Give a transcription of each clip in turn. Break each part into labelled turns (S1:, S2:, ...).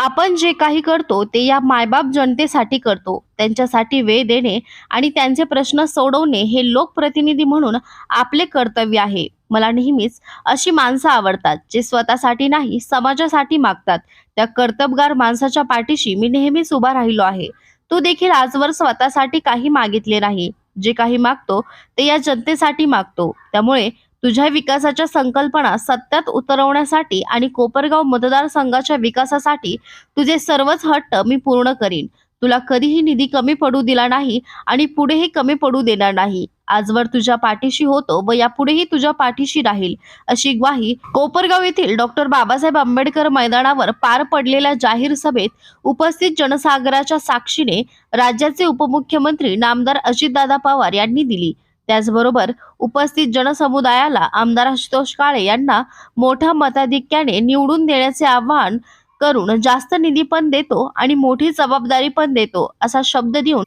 S1: आपण जे काही करतो ते या मायबाप जनतेसाठी करतो. त्यांच्यासाठी वेळ देणे आणि त्यांचे प्रश्न सोडवणे हे लोकप्रतिनिधी म्हणून आपले कर्तव्य आहे. मला नेहमीच अशी माणसं आवडतात जे स्वतःसाठी नाही समाजासाठी मागतात. त्या कर्तबगार माणसाच्या पाठीशी मी नेहमीच उभा राहिलो आहे. तू देखील आजवर स्वतःसाठी काही मागितले नाही. जे काही मागतो ते या जनतेसाठी मागतो. त्यामुळे तुझ्या विकासाच्या संकल्पना सत्यात उतरवण्यासाठी आणि कोपरगाव मतदारसंघाच्या विकासासाठी तुझे सर्वच हट्ट मी पूर्ण करीन. तुला कधीही निधी कमी पडू दिला नाही आणि पुढेही कमी पडू देणार नाही. आजवर तुझ्या पाठीशी होतो व यापुढेही तुझ्या पाठीशी राहील अशी ग्वाही कोपरगाव येथील डॉक्टर बाबासाहेब आंबेडकर मैदानावर पार पडलेल्या जाहीर सभेत उपस्थित जनसागराच्या साक्षीने राज्याचे उपमुख्यमंत्री नामदार अजितदादा पवार यांनी दिली. त्याचबरोबर उपस्थित जनसमुदायाला आमदार आशुतोष काळे यांना मोठ्या मताधिक्याने निवडून देण्याचे आवाहन करून जास्त निधी पण देतो आणि मोठी जबाबदारी पण देतो असा शब्द देऊन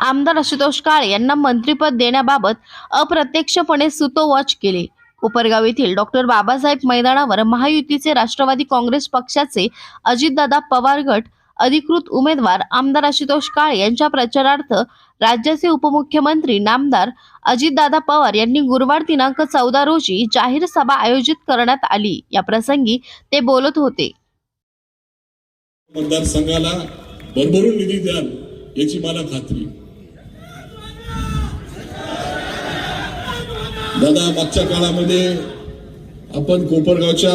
S1: आमदार आशुतोष काळे यांना मंत्रीपद देण्याबाबत अप्रत्यक्षपणे सुतोवाच केले. कोपरगाव येथील डॉक्टर बाबासाहेब मैदानावर महायुतीचे राष्ट्रवादी काँग्रेस पक्षाचे अजितदादा पवार गट अधिकृत उमेदवार आमदार आशुतोष काळे यांच्या प्रचारार्थ राज्याचे उपमुख्यमंत्री नामदार अजितदादा पवार यांनी गुरुवार दिनांक चौदा रोजी जाहीर सभा आयोजित करण्यात आली. या प्रसंगी ते बोलत होते.
S2: मतदारसंघाला भरभरून निधी द्याल याची मला खात्री. दादा मागच्या काळामध्ये आपण कोपरगावच्या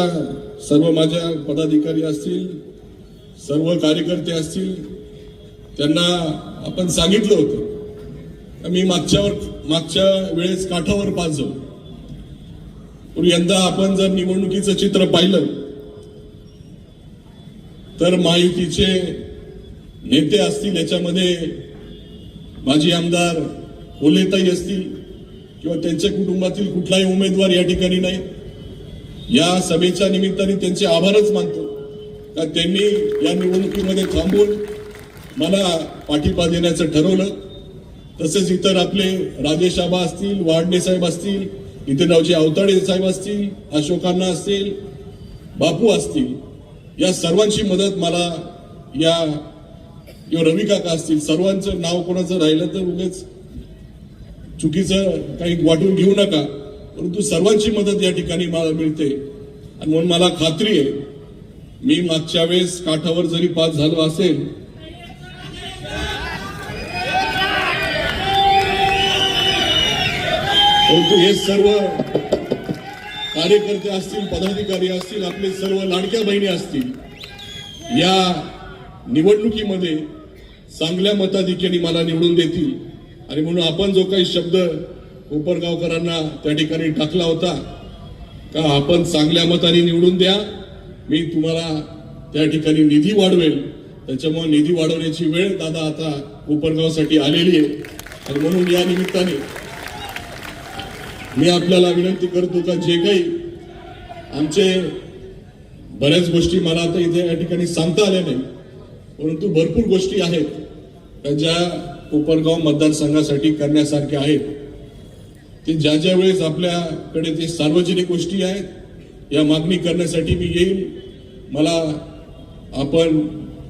S2: सर्व माझ्या पदाधिकारी असतील सर्व कार्यकर्ते असतील त्यांना आपण सांगितलं होतं. मी मागच्यावर मागच्या वेळेस काठावर पाच जाऊ पण यंदा आपण जर निवडणुकीचं चित्र पाहिलं तर माहितीचे नेते असतील याच्यामध्ये माजी आमदार कोलेताई असतील किंवा त्यांच्या कुटुंबातील कुठलाही उमेदवार या ठिकाणी नाही. या सभेच्या निमित्ताने त्यांचे आभारच मानतो. का त्यांनी या निवडणुकीमध्ये थांबून मला पाठिंबा देण्याचं ठरवलं. तसेच इतर आपले राजेश आबा असतील वाडणे साहेब असतील इथे नावचे अवताडे साहेब असतील अशोकांना असतील बापू असतील या सर्वांची मदत मला या किंवा रवी काका असतील सर्वांचं नाव कोणाचं राहिलं तर उगेच चुकीचं काही वाटून घेऊ नका. परंतु सर्वांची मदत या ठिकाणी मला मिळते. आणि म्हणून मला खात्री आहे मी मागच्या वेळेस काठावर जरी पास झालो असेल परंतु हे सर्व कार्यकर्ते असतील पदाधिकारी असतील आपले सर्व लाडक्या बहिणी असतील या निवडणुकीमध्ये चांगल्या मताधिक्याने मला निवडून देतील. आणि म्हणून आपण जो काही शब्द कोपरगावकरांना त्या ठिकाणी टाकला होता का आपण चांगल्या मताने निवडून द्या मी तुम्हाला त्या ठिकाणी निधी वाढवेल. त्याच्यामुळे निधी वाढवण्याची वेळ दादा आता कोपरगावसाठी आलेली आहे. आणि म्हणून या निमित्ताने मी आपल्याला विनंती करतो का जे काही आमचे बऱ्याच गोष्टी मला आता इथे या ठिकाणी सांगता आल्या नाही. परंतु भरपूर गोष्टी आहेत का ज्या कोपरगाव मतदारसंघासाठी करण्यासारख्या आहेत. ते ज्या ज्या वेळेस आपल्याकडे ते सार्वजनिक गोष्टी आहेत या मागणी करण्यासाठी मी येईल मला आपण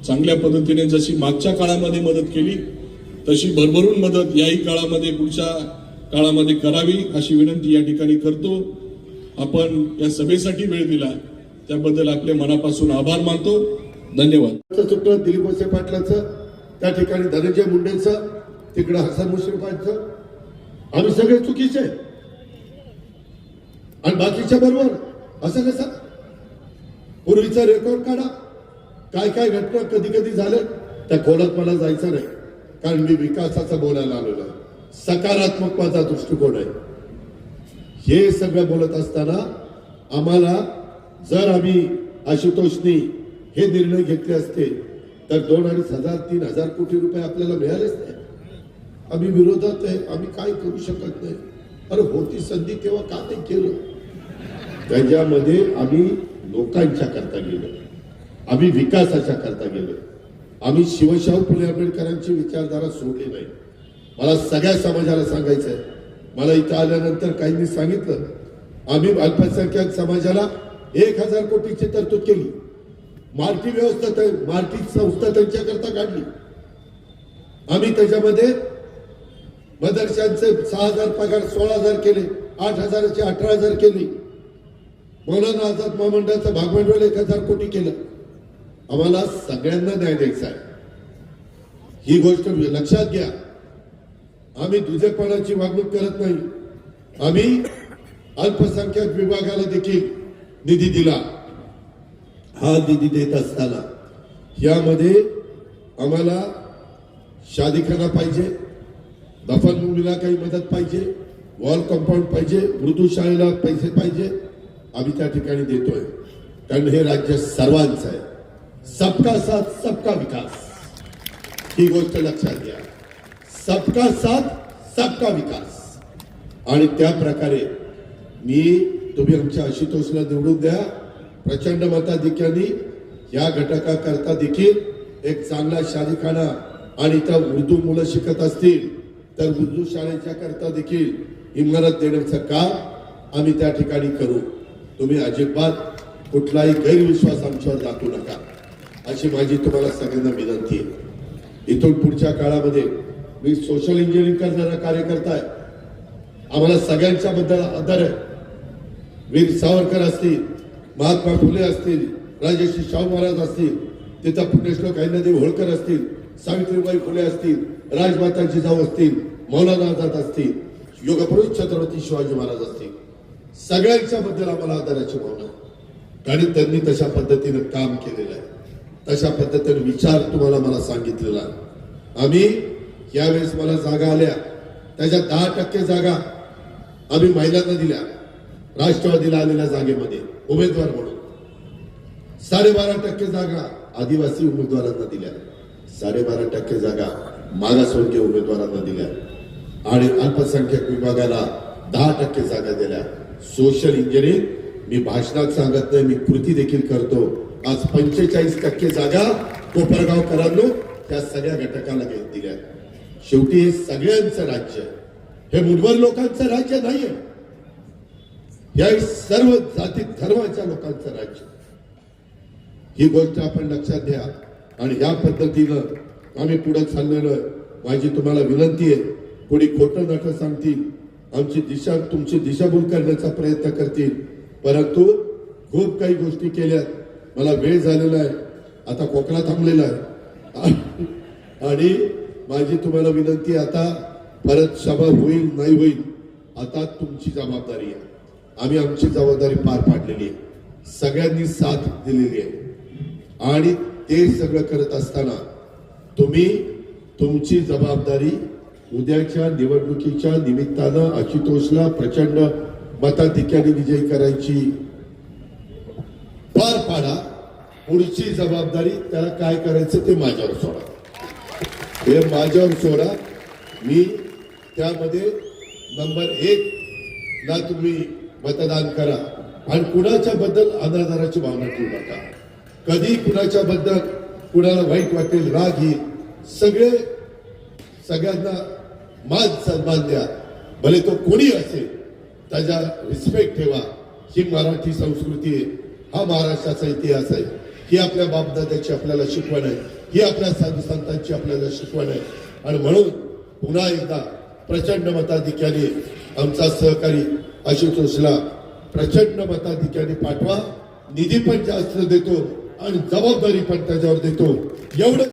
S2: चांगल्या पद्धतीने जशी मागच्या काळामध्ये मदत केली तशी भरभरून मदत याही काळामध्ये पुढच्या काळामध्ये करावी अशी विनंती या ठिकाणी करतो. आपण या सभेसाठी वेळ दिला त्याबद्दल आपले मनापासून आभार मानतो. धन्यवाद.
S3: सुटलं दिलीप वसे पाटलाचं त्या ठिकाणी धनंजय मुंडेचं तिकडं हसन मुश्रीफांचं आम्ही सगळे चुकीचे. आणि बाकीच्या बरोबर असं कसं पूर्वीचा रेकॉर्ड काढा. काय काय घटना कधी कधी झाल्या त्या खोलात मला जायचं नाही. कारण मी विकासाचं बोलायला आलेलो आहे. सकारात्मक माझा दृष्टिकोन आहे. हे सगळं बोलत असताना आम्हाला जर आम्ही आशुतोषनी हे निर्णय घेतले असते तर दोन अडीच हजार तीन हजार कोटी रुपये आपल्याला मिळालेच नाही आम्ही विरोधात आहे आम्ही काय करू शकत नाही. अरे होती संधी तेव्हा का नाही केलं? त्याच्यामध्ये आम्ही लोकांच्या करता गेलो. आम्ही विकासाच्या करता गेलो. आम्ही शिवशाहू फुले आंबेडकरांची विचारधारा सोडली नाही. मला सगळ्या समाजाला सांगायचं आहे मला इथं आल्यानंतर काहींनी सांगितलं. आम्ही अल्पसंख्याक समाजाला एक हजार कोटीची तरतूद केली. मार्टी व्यवस्था मार्टी संस्था त्यांच्याकरता काढली. आम्ही त्याच्यामध्ये मदरशांचे सहा हजार पगार सोळा हजार केले आठ हजाराचे अठरा हजार केले. मौलाना आझाद महामंडळाचं भागभांडवल एक हजार कोटी केलं. आम्हाला सगळ्यांना न्याय द्यायचा आहे. ही गोष्ट लक्षात घ्या. आम्ही दुजेपणाची वागणूक करत नाही. आम्ही अल्पसंख्याक विभागाला देखील निधी दिला. हा निधी देत असताना यामध्ये आम्हाला शादीखाना पाहिजे दफन मुलीला काही मदत पाहिजे वॉल कंपाऊंड पाहिजे मृदू शाळेला पैसे पाहिजे आम्ही त्या ठिकाणी देतोय. कारण हे राज्य सर्वांचं आहे. सबका साथ सबका विकास. ही गोष्ट लक्षात घ्या. सबका साथ सबका विकास. आणि त्या प्रकारे मी तुम्ही आमच्या आशुतोषला निवडून द्या. प्रचंड मताधिक्याने या घटकाकरता देखील एक चांगला शादीखाना आणि त्या उर्दू मुलं शिकत असतील तर उर्दू शाळेच्या करता देखील इमारत देण्याचं काम आम्ही त्या ठिकाणी करू. तुम्ही अजिबात कुठलाही गैरविश्वास आमच्यावर दाखवू नका. अशी माझी तुम्हाला सगळ्यांना विनंती आहे. इथून पुढच्या काळामध्ये मी सोशल इंजिनिअरिंग करणारा कार्यकर्ता आहे. आम्हाला सगळ्यांच्या बद्दल आदर आहे. वीर सावरकर असतील महात्मा फुले असतील राजेश्री शाहू महाराज असतील तिथं पुण्यश्लोक अहिल्यादेव होळकर असतील सावित्रीबाई फुले असतील राजमाता जिजाऊ असतील मौलाना आझाद असतील योगपुरुष छत्रपती शिवाजी महाराज असतील. सगळ्यांच्या बद्दल आम्हाला आदराची भावना कारण त्यांनी तशा पद्धतीनं काम केलेलं आहे. तशा पद्धतीने विचार तुम्हाला मला सांगितलेला आम्ही यावेळेस मला जागा आल्या. त्याच्या दहा टक्के जागा आम्ही महिलांना दिल्या. राष्ट्रवादीला आलेल्या जागेमध्ये उमेदवार म्हणून. साडेबारा टक्के जागा आदिवासी उमेदवारांना दिल्या. साडेबारा टक्के जागा मागासवर्गीय उमेदवारांना दिल्या. आणि अल्पसंख्याक विभागाला दहा टक्के जागा दिल्या. सोशल इंजिनिअरिंग मी भाषणात सांगत नाही मी कृती देखील करतो. आज पंचेचाळीस टक्के जागा कोपरगावकरांनो त्या सगळ्या घटकाला घेत दिल्या शेवटी हे सगळ्यांचं राज्य हे मुठभर लोकांचं राज्य नाहीये. या सर्व जाती धर्माच्या लोकांचं राज्य ही गोष्ट आपण लक्षात घ्या. आणि या पद्धतीनं आम्ही पुढे चाललेलं माझी तुम्हाला विनंती आहे कोणी खोटं नटं सांगतील आमची दिशा तुमची दिशाभूल करण्याचा प्रयत्न करतील. परंतु खूप काही गोष्टी केल्यात. मला वेळ झालेला आहे. आता कोकणा थांबलेला आहे. आणि माझी तुम्हाला विनंती आता परत सभा होईल नाही होईल आता तुमची जबाबदारी आहे. आम्ही आमची जबाबदारी पार पाडलेली आहे. सगळ्यांनी साथ दिलेली आहे. आणि ते सगळं करत असताना तुम्ही तुमची जबाबदारी उद्याच्या निवडणुकीच्या निमित्तानं आशुतोषला प्रचंड मताधिक्याने विजयी करायची पार पाडा. पुढची जबाबदारी त्याला काय करायचं ते माझ्यावर सोडा. हे माझ्यावर सोडा. मी त्यामध्ये नंबर एक ना तुम्ही मतदान करा. आणि कुणाच्या बद्दल अनादाराची भावना ठेवू नका. कधी कुणाच्या बद्दल कुणाला वाईट वाटेल राग येईल सगळे सगळ्यांना मान सन्मान द्या. भले तो कोणी असेल त्याचा रिस्पेक्ट ठेवा. ही मराठी संस्कृती आहे. हा महाराष्ट्राचा इतिहास आहे. ही आपल्या बापदादाची आपल्याला शिकवण आहे. ही आपल्या साधू संतांची आपल्याला शिकवण आहे. आणि म्हणून पुन्हा एकदा प्रचंड मताधिक्याने आमचा सहकारी आशुतोषला प्रचंड मताधिक्याने पाठवा. निधी पण जास्त देतो आणि जबाबदारी पण त्याच्यावर देतो. एवढं